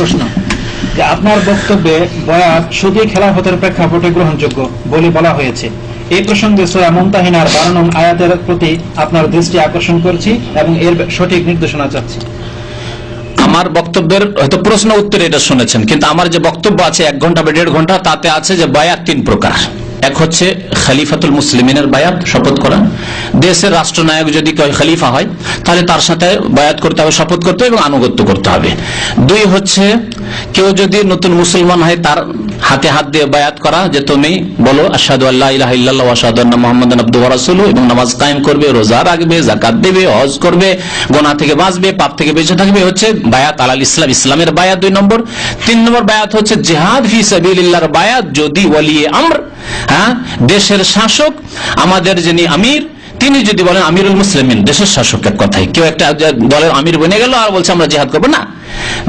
প্রশ্ন। যে আপনার বক্তব্যে বয়াত শুধুই খেলাফতের প্রেক্ষাপটে গ্রহণযোগ্য বলে বলা হয়েছে। এই প্রসঙ্গে সোয়া মুমতাহিনার বারো আয়াতের প্রতি আপনার দৃষ্টি আকর্ষণ করছি এবং এর সঠিক নির্দেশনা চাচ্ছি। আমার বক্তব্যের হয়তো প্রশ্ন উত্তরে এটা শুনেছেন, কিন্তু আমার যে বক্তব্য আছে এক ঘণ্টা বা দেড় ঘণ্টা, তাতে আছে যে বায়াত তিন প্রকার। এক হচ্ছে খালিফাতুল মুসলিমিনের বায়াত শপথ করা। দেশের রাষ্ট্রনায়ক যদি কেউ খলিফা হয়, তাহলে তার সাথে বায়াত করতে হবে, শপথ করতে হবে এবং আনুগত্য করতে হবে। দুই হচ্ছে, কেউ যদি নতুন মুসলমান হয়, তার হাতে হাত দিয়ে বায়াত করা, যে তুমি বলো আসাদু আল্লাহ ইলাহ ইল্লাহ আশহাদু আন্না মুহাম্মাদান আবদুহু এবং নামাজ কায়েম করবে, রোজা রাখবে জাকাত দেবে, হজ করবে, গোনা থেকে বাঁচবে, পাপ থেকে বেঁচে থাকবে হচ্ছে বায়াত আলাল ইসলাম। ইসলামের বায়াত দুই নম্বর। তিন নম্বর বায়াত হচ্ছে জেহাদ ফি সাবিলিল্লাহর বায়াত। যদি ওয়ালি আমর হ্যাঁ? দেশের শাসক, আমাদের যিনি আমির, তিনি যদি বলেন আমিরুল মুসলিমিন, দেশের শাসকের কথাই। কেউ একটা দলের আমির বনে গেল আর বলছে আমরা জেহাদ করব। না।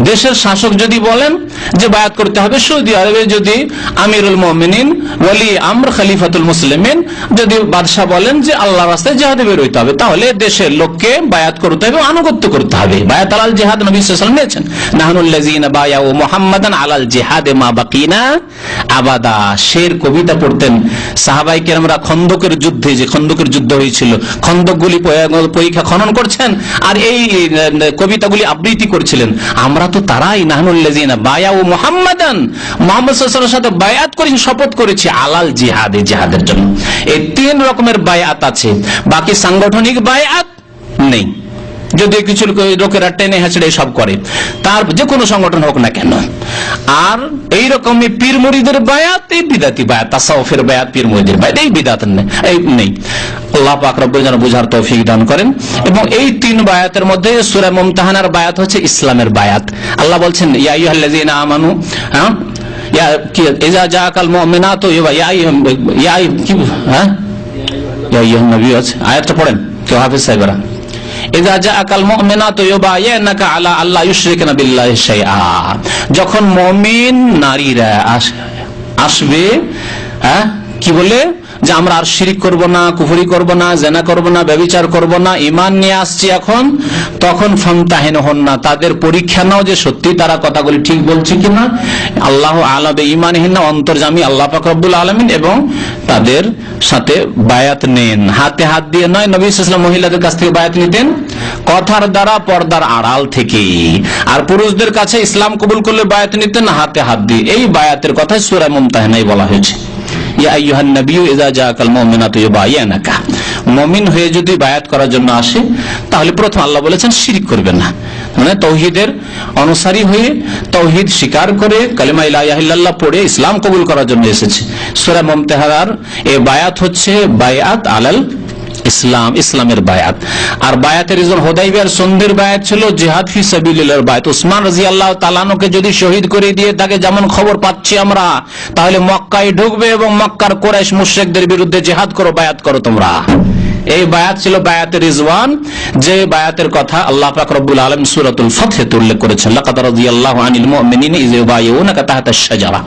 দেশের শাসক যদি বলেন যে বায়াত করতে হবে, সৌদি আরবে যদি আমিরুল মমিনিন, ওয়ালি আমর খালিফাতুল মুসলিমিন যদি বাদশাহ বলেন যে আল্লাহ রাস্তায় জেহাদে বেরোইতে হবে, তাহলে দেশের লোককে বায়াত করতে হবে, আনুগত্য করতে হবে। বায়াত আলাল জেহাদ নবী সাল্লাম নিয়েছেন। নাহনুল্লাযিনা বায়াউ মুহাম্মাদান আলাল জিহাদে মা বাকিনা আবাদা। শের কবিতা পড়তেন সাহাবাই কেরামরা খন্দকের যুদ্ধে, যে খন্দকের যুদ্ধ হয়েছিল, খন্দকগুলি পরীক্ষা খনন করছেন, আর এই কবিতাগুলি আবৃত্তি করছিলেন। আমরা তো তারাই নাহনুল্লাযিনা বায়াউ মুহাম্মাদান। মোহাম্মদান মোহাম্মদ সাথে বায়াত করেছি, শপথ করেছি আলাল জিহাদে, জিহাদের জন্য। এই তিন রকমের বায়াত আছে। বাকি সাংগঠনিক বায়াত নেই। যদি কিছু লোকেরা টেনে হেঁচড়ে সব করে, তার যে কোনো সংগঠন হোক না কেন। আর এই রকমই পীর মুড়িদের বায়াত, এই বিদাতি বায়াত, তাসাউফের বায়াত, পীর মুড়িদের বায়াত, এই বিদাত নেই আল্লাহ পাক রব্বুল যেন বুঝার তৌফিক দান করেন। এবং এই তিন বায়াতের মধ্যে সূরা মুমতাহানার বায়াত হচ্ছে ইসলামের বায়াত। আল্লাহ বলছেন, ইয়া আইয়ুহাল্লাযীনা আমানু হ্যাঁ? ইয়া কি ইজা জাআকাল মুমিনাতু ইয়া ইয়া কি হ্যাঁ? ইয়া আয়াতটা পড়েন। কেউ হাফেজ সাহেবরা। যখন মমিন নারীরা আসবে হ্যাঁ কি বলে? যে আমরা আর শিরিক করব না, কুফরি করব না, জেনা করব না, ব্যবিচার করব না ইমান নিয়ে আসছি এখন, তখন ফন্তাহেন হন না। তাদের পরীক্ষা নাও যে সত্যি তারা কথাগুলি ঠিক বলছে কিনা। আল্লাহ আলাবে ইমানহীন না, অন্তর্জামী আল্লাহ পাক রব্বুল আলমিন এবং তাদের সাথে বায়াত নেন। হাতে হাত দিয়ে নয়, নবী ইসলাম মহিলাদের কাছ থেকে বায়াত নিতেন। কথার দ্বারা পর্দার আড়াল থেকে আর পুরুষদের কাছে ইসলাম কবুল করলে বায়াত নিতেন, হাতে হাত দিয়ে। এই বায়াতের কথাই সুরায় মুমতাহানাই বলা হয়েছে। মমিন হয়ে যদি বায়াত করার জন্য আসে, তাহলে প্রথম আল্লাহ বলেছেন শিরিক করবে না। মানে তৌহিদের অনুসারী হয়ে তৌহিদ স্বীকার করে কালিমা ইলাহিল্লাহ পড়ে ইসলাম কবুল করার জন্য এসেছে। সোরা মমতেহার, এ বায়াত হচ্ছে বায়াত আলাল ইসলাম, ইসলামের বায়াত। আর বায়াতের একজন হোদাইবিয়ার সন্ধির বায়াত ছিল জেহাদ ফি সাবিলিল্লাহর বায়াত। উসমান রাজি আল্লাহ তালানোকে যদি শহীদ করে দিয়ে তাকে যেমন খবর পাচ্ছি আমরা, তাহলে মক্কায় ঢুকবে এবং মক্কার কোরাইশ মুশেকদের বিরুদ্ধে জেহাদ করো, বায়াত করো তোমরা। এই বায়াত ছিল বায়াতের রিজওয়ান। যে বায়াতের কথা আল্লাহ পাক রব্বুল আলম সুরাতুল ফতহে উল্লেখ করেছেন লাকাত রাদিয়াল্লাহু আনিল মুমিনিনা ইয ইউবাইউনাকা তাহতা আশ-শাজারা